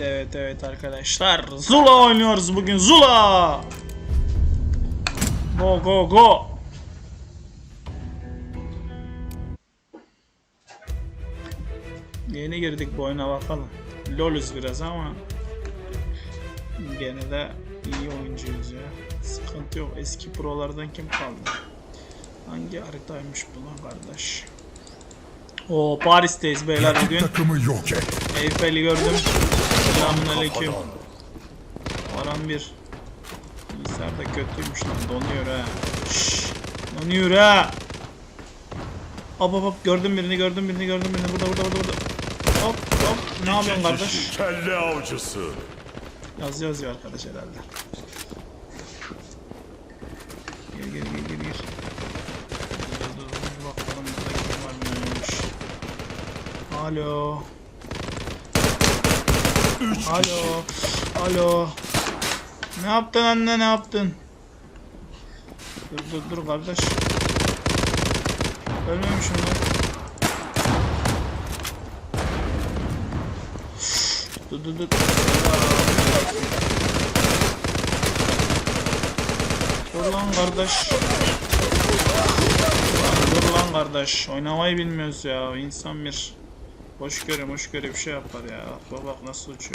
Evet evet evet arkadaşlar. Zula oynuyoruz bugün Zula. Go go go. Yeni girdik bu oyuna bakalım. Loluz biraz ama gene de iyi oyuncuyuz ya. Sıkıntı yok. Eski prolardan kim kaldı? Hangi haritaymış bu lan kardeş? O Paris'teyiz beyler Rakip bugün. takımı yok et. Eyfel'i gördüm. Selamünaleyküm. Aram bir. Bilgisayar da kötüymüş lan. Donuyor ha. Şşş. Donuyor ha. Hop hop hop. Gördüm birini gördüm birini gördüm birini. Burada burada burada. burada. Hop hop. Ne yapıyorsun kardeş? Kelle avcısı. Yazı yazıyor arkadaş herhalde. Gir gir gir gir gir. Dur dur dur dur bakalım burada kim varmış. Alo. Alo. Alo. Ne yaptın anne ne yaptın? Dur dur dur kardeş. Ölmemişim lan. Dur dur dur. Dur lan kardeş. Dur lan kardeş. Oynamayı bilmiyoruz ya. İnsan bir hoşgörü hoşgörü bir şey yapar ya. Bak bak nasıl uçuyor.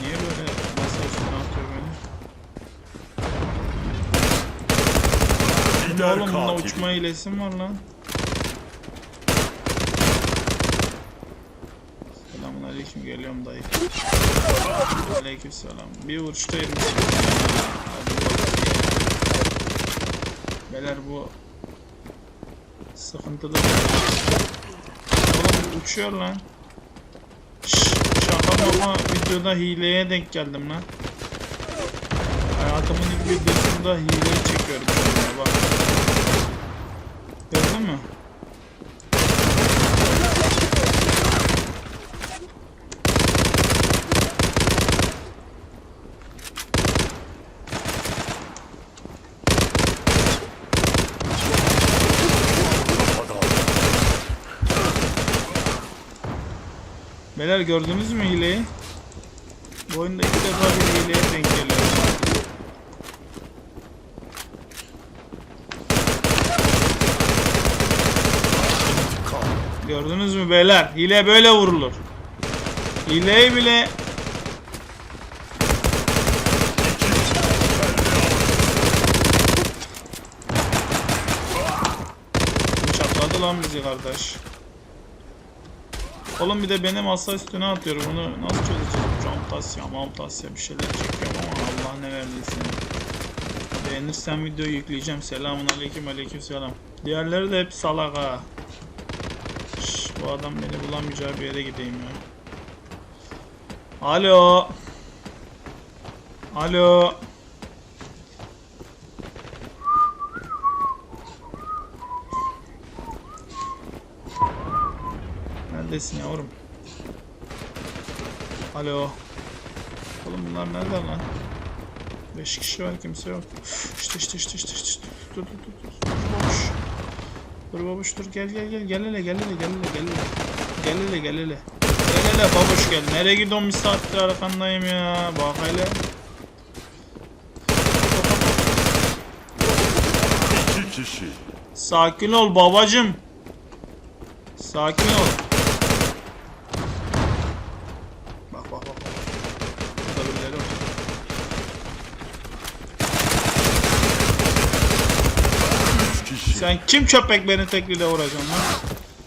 Niye böyle masa üstüne atıyor beni? Ne oğlum bunda uçma hilesi var lan. Selamun aleyküm geliyorum dayı. Aleyküm selam. Bir vuruşta 20 Hadi bakalım. Beyler bu sıkıntılı. Oğlum uçuyor lan. Şşş, şaka mama videoda hileye denk geldim lan. Hayatımın ilk videosunda hile çekiyorum. Gördün mü? Beyler gördünüz mü hileyi? Bu oyunda iki defa bir hileye denk geliyor. Gördünüz mü beyler? Hile böyle vurulur. Hileyi bile Çatladı lan bizi kardeş. Oğlum bir de benim masa üstüne atıyor. Bunu nasıl çözeceğim? Camtasya, mamtasya bir şeyler çekiyorum ama Allah ne verdiyse. Beğenirsen videoyu yükleyeceğim. Selamun aleyküm aleyküm selam. Diğerleri de hep salak ha. Bu adam beni bulamayacağı bir yere gideyim ya. Alo. Alo. Neredesin yavrum? Alo. Oğlum bunlar nerede lan? 5 kişi var kimse yok. İşte işte işte işte işte. Dur dur dur dur. Babuş. Dur babuş dur gel gel gel gel hele gel hele gel hele gel hele. Gel hele gel hele. Gel hele babuş gel. Nereye gidiyorsun bir saattir arkandayım ya. Bak hele. İki kişi. Sakin ol babacım. Sakin ol. Bak bak bak. bak. Burada birileri var. Üç kişi. Sen kim köpek beni tekliyle vuracaksın lan?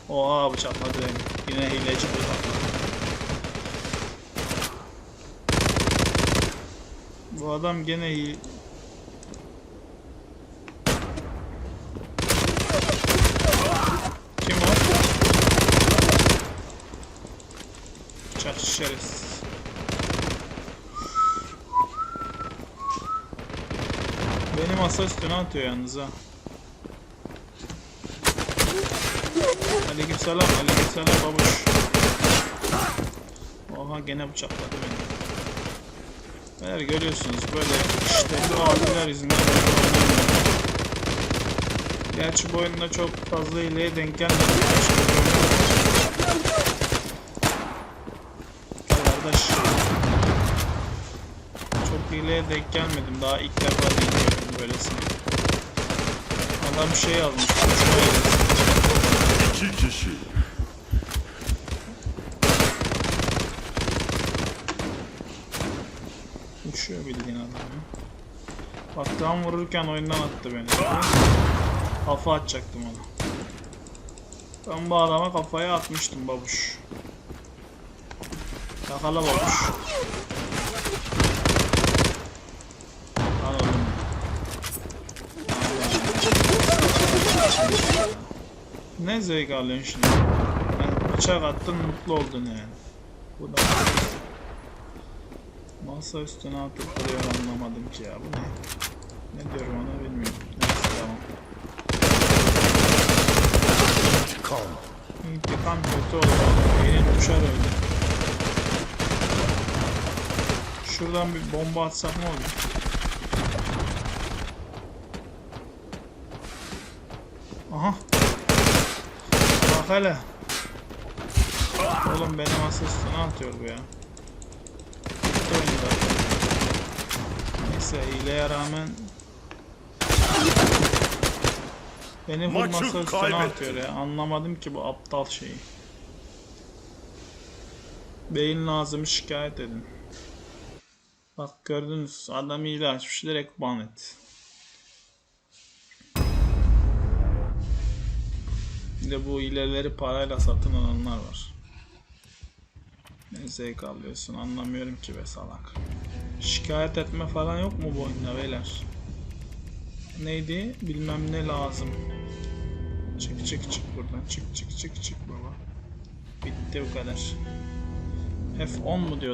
Oha bıçakladı beni. Yine hileci bıçakladı. Bu adam gene iyi. Kim o? Çak şerefsiz. Beni masa üstüne atıyor yalnız ha. Aleykümselam, aleykümselam babuş. Oha gene bıçakladı beni. Beyler görüyorsunuz böyle işte bu abiler yüzünden. Gerçi bu oyunda çok fazla hileye denk gelmedi. Arkadaş. Çok hileye denk gelmedim. Daha ilk defa deniyorum böylesini. Adam şey almış. Şöyle. İki kişi. Uçuyor bildiğin adam ya. Bak tam vururken oyundan attı beni. Kafa atacaktım ona. Ben bu adama kafaya atmıştım babuş. Yakala babuş. Al oğlum. Ne zevk alıyorsun şimdi? Yani bıçak attın mutlu oldun yani. Bu da Masa üstüne atıp duruyor anlamadım ki ya bu ne? Ne diyorum ona bilmiyorum. Neyse tamam. İntikam. Kötü oldu. Beynin düşer öyle. Şuradan bir bomba atsak ne olur? Aha. Bak hele. Oğlum benim masa üstüne atıyor bu ya. Neyse hileye rağmen Beni Maçı vurmasa üstüne kaybetti. atıyor ya. Anlamadım ki bu aptal şeyi. Beyin lazım şikayet edin. Bak gördünüz adam hile açmış direkt ban et. Bir de bu hileleri parayla satın alanlar var. Ne zevk alıyorsun anlamıyorum ki be salak. Şikayet etme falan yok mu bu oyunda beyler? Neydi? Bilmem ne lazım. Çık çık çık buradan. Çık çık çık çık baba. Bitti bu kadar. F10 mu diyor?